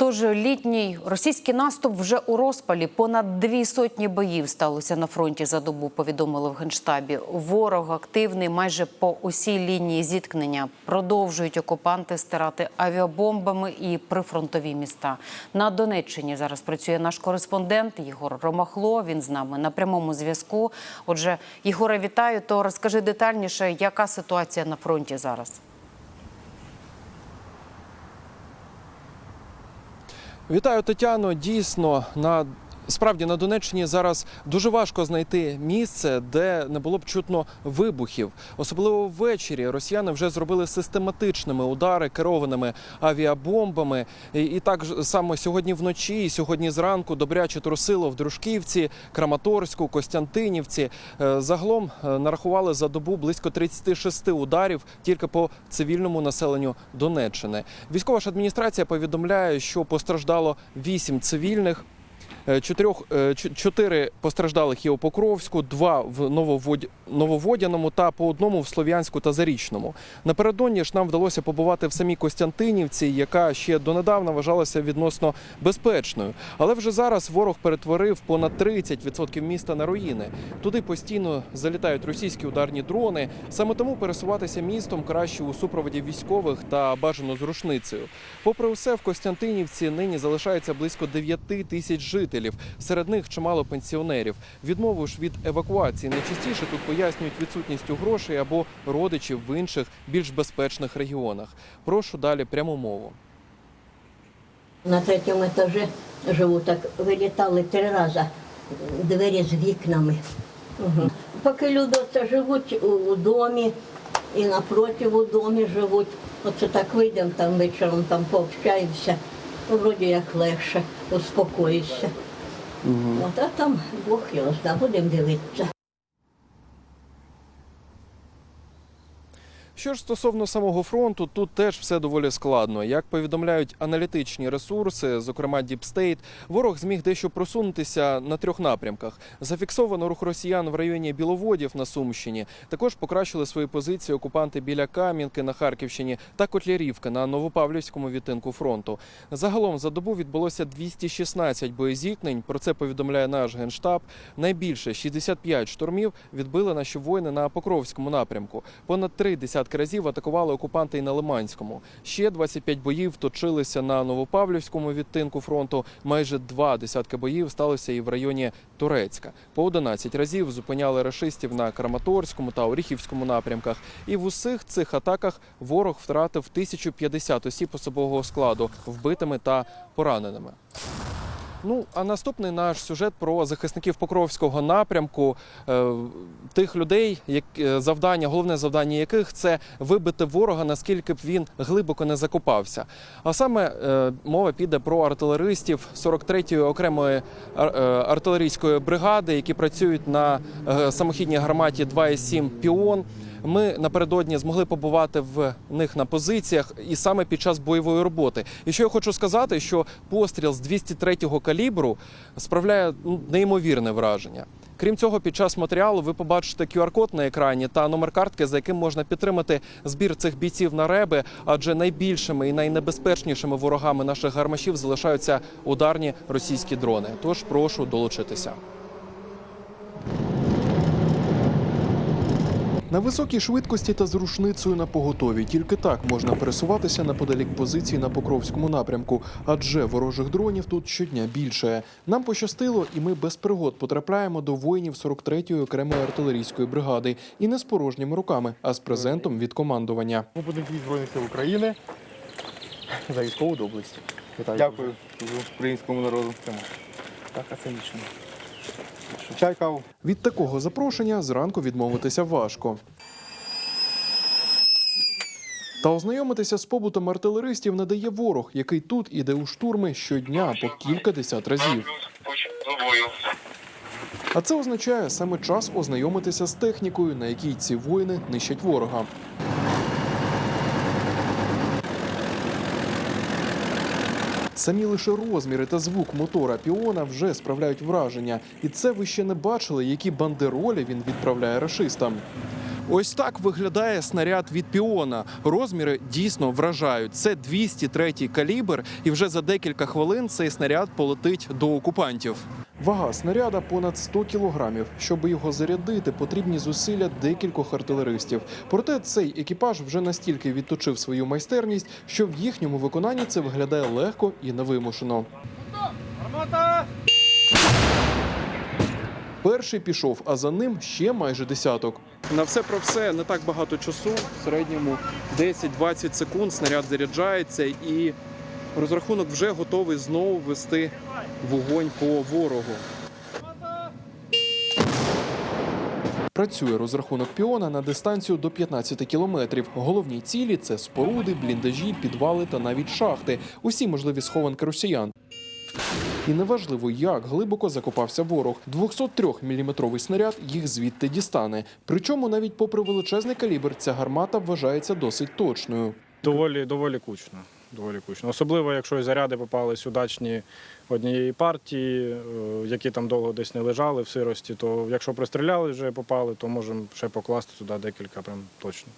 Тож літній російський наступ вже у розпалі. Понад дві сотні боїв сталося на фронті за добу. Повідомили в генштабі. Ворог активний майже по усій лінії зіткнення. Продовжують окупанти стирати авіабомбами і прифронтові міста. На Донеччині зараз працює наш кореспондент Єгор Ромахло. Він з нами на прямому зв'язку. Отже, Єгоре, вітаю. То розкажи детальніше, яка ситуація на фронті зараз. Вітаю, Тетяно. Дійсно, на справді на Донеччині зараз дуже важко знайти місце, де не було б чутно вибухів. Особливо ввечері росіяни вже зробили систематичними удари керованими авіабомбами. І, і так само сьогодні вночі, і сьогодні зранку добряче трусило в Дружківці, Краматорську, Костянтинівці. Е, Загалом е, нарахували за добу близько 36 ударів тільки по цивільному населенню Донеччини. Військова ж адміністрація повідомляє, що постраждало 8 цивільних. Е, Чотирьох е, чотири постраждалих є у Покровську, два в Нововодяному та по одному в Слов'янську та Зарічному. Напередодні ж нам вдалося побувати в самій Костянтинівці, яка ще донедавна вважалася відносно безпечною. Але вже зараз ворог перетворив понад 30% міста на руїни. Туди постійно залітають російські ударні дрони. Саме тому пересуватися містом краще у супроводі військових та бажано з рушницею. Попри усе, в Костянтинівці нині залишається близько 9 тисяч жителів. Серед них чимало пенсіонерів. Відмову ж від евакуації найчастіше тут пояснюють відсутністю грошей або родичів в інших більш безпечних регіонах. Прошу далі пряму мову. На третьому етажі живу, так вилітали три рази двері з вікнами. Угу. Поки люди це живуть у, у домі і напроти у домі живуть. Оце так вийдемо там вечором, там пообщаємося. Вроді як легше, успокоїшся. От, а там Бог його знає, будемо дивитися. Що ж стосовно самого фронту, тут теж все доволі складно. Як повідомляють аналітичні ресурси, зокрема State, ворог зміг дещо просунутися на трьох напрямках. Зафіксовано рух росіян в районі Біловодів на Сумщині. Також покращили свої позиції окупанти біля Кам'янки на Харківщині та Котлярівки на Новопавлівському відтинку фронту. Загалом за добу відбулося 216 боєзіткнень. Про це повідомляє наш генштаб. Найбільше 65 штурмів відбили наші воїни на Покровському напрямку. Понад три десятки разів атакували окупанти і на Лиманському. Ще 25 боїв точилися на Новопавлівському відтинку фронту. Майже два десятки боїв сталося і в районі Турецька. По 11 разів зупиняли рашистів на Краматорському та Оріхівському напрямках. І в усіх цих атаках ворог втратив 1050 осіб особового складу вбитими та пораненими. Ну а наступний наш сюжет про захисників Покровського напрямку, е, тих людей, як е, завдання, головне завдання яких це вибити ворога, наскільки б він глибоко не закопався. А саме е, мова піде про артилеристів 43-ї окремої артилерійської бригади, які працюють на самохідній гарматі 2,7 Піон. Ми напередодні змогли побувати в них на позиціях і саме під час бойової роботи. І що я хочу сказати, що постріл з 203-го калібру справляє ну, неймовірне враження. Крім цього, під час матеріалу ви побачите QR-код на екрані та номер картки, за яким можна підтримати збір цих бійців на реби, адже найбільшими і найнебезпечнішими ворогами наших гармашів залишаються ударні російські дрони. Тож прошу долучитися. На високій швидкості та з рушницею на поготові тільки так можна пересуватися неподалік позицій на Покровському напрямку, адже ворожих дронів тут щодня більше. Нам пощастило, і ми без пригод потрапляємо до воїнів 43-ї окремої артилерійської бригади і не з порожніми руками, а з презентом від командування. Ми будемо Збройних сил України за військову доблесть. Вітаю. Дякую українському народу. Так, оцінічно. Чай, каву. Від такого запрошення зранку відмовитися важко. Та ознайомитися з побутом артилеристів не дає ворог, який тут іде у штурми щодня по кілька десят разів. А це означає саме час ознайомитися з технікою, на якій ці воїни нищать ворога. Самі лише розміри та звук мотора піона вже справляють враження, і це ви ще не бачили, які бандеролі він відправляє рашистам. Ось так виглядає снаряд від піона. Розміри дійсно вражають. Це 203 калібр, і вже за декілька хвилин цей снаряд полетить до окупантів. Вага снаряда понад 100 кілограмів. Щоб його зарядити, потрібні зусилля декількох артилеристів. Проте цей екіпаж вже настільки відточив свою майстерність, що в їхньому виконанні це виглядає легко і невимушено. Перший пішов, а за ним ще майже десяток. На все про все не так багато часу. В середньому 10-20 секунд снаряд заряджається і розрахунок вже готовий знову вести вогонь по ворогу. Працює розрахунок піона на дистанцію до 15 кілометрів. Головні цілі це споруди, бліндажі, підвали та навіть шахти. Усі можливі схованки росіян. І неважливо, як глибоко закопався ворог. 203-мм снаряд їх звідти дістане. Причому навіть попри величезний калібр, ця гармата вважається досить точною. Доволі, доволі кучно. Доволі кучно. Особливо, якщо і заряди попались удачні однієї партії, е, які там довго десь не лежали в сирості, то якщо пристріляли вже попали, то можемо ще покласти туди декілька прям точно.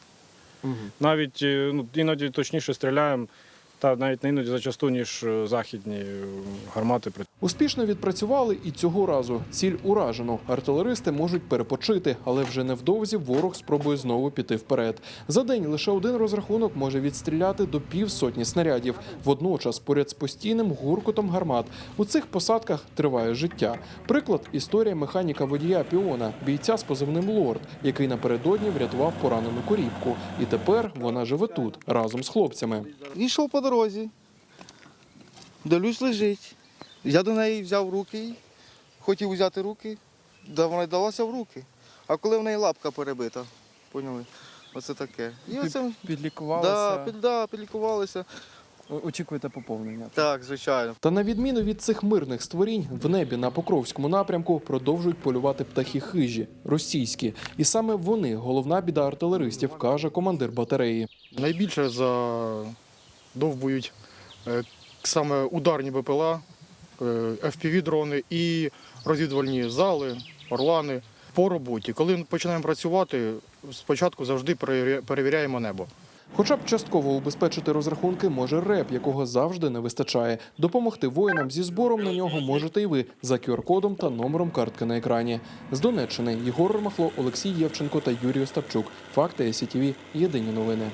Навіть е, ну, іноді точніше стріляємо, та навіть не іноді зачасту, ніж е, західні е, гармати. Успішно відпрацювали і цього разу. Ціль уражено. Артилеристи можуть перепочити, але вже невдовзі ворог спробує знову піти вперед. За день лише один розрахунок може відстріляти до півсотні снарядів. Водночас, поряд з постійним гуркотом гармат, у цих посадках триває життя. Приклад історія механіка водія піона, бійця з позивним лорд, який напередодні врятував поранену корівку. І тепер вона живе тут разом з хлопцями. Він йшов по дорозі. Дивлюсь, лежить. Я до неї взяв руки, хотів взяти руки, да вона далася в руки. А коли в неї лапка перебита, поняли? Оце таке. І оце, Підлікувалися, да, під, да, підлікувалися. очікуєте поповнення. Так, звичайно. Та на відміну від цих мирних створінь, в небі на Покровському напрямку продовжують полювати птахи хижі, російські. І саме вони головна біда артилеристів, каже командир батареї. Найбільше задовбують е, саме ударні БПЛА, е, FPV-дрони і розвідувальні зали, орлани. По роботі, коли починаємо працювати, спочатку завжди перевіря- перевіряємо небо. Хоча б частково убезпечити розрахунки може РЕП, якого завжди не вистачає. Допомогти воїнам зі збором на нього можете й ви за QR-кодом та номером картки на екрані. З Донеччини Єгор Ромахло, Олексій Євченко та Юрій Остапчук. Факти СІТВ. Єдині новини.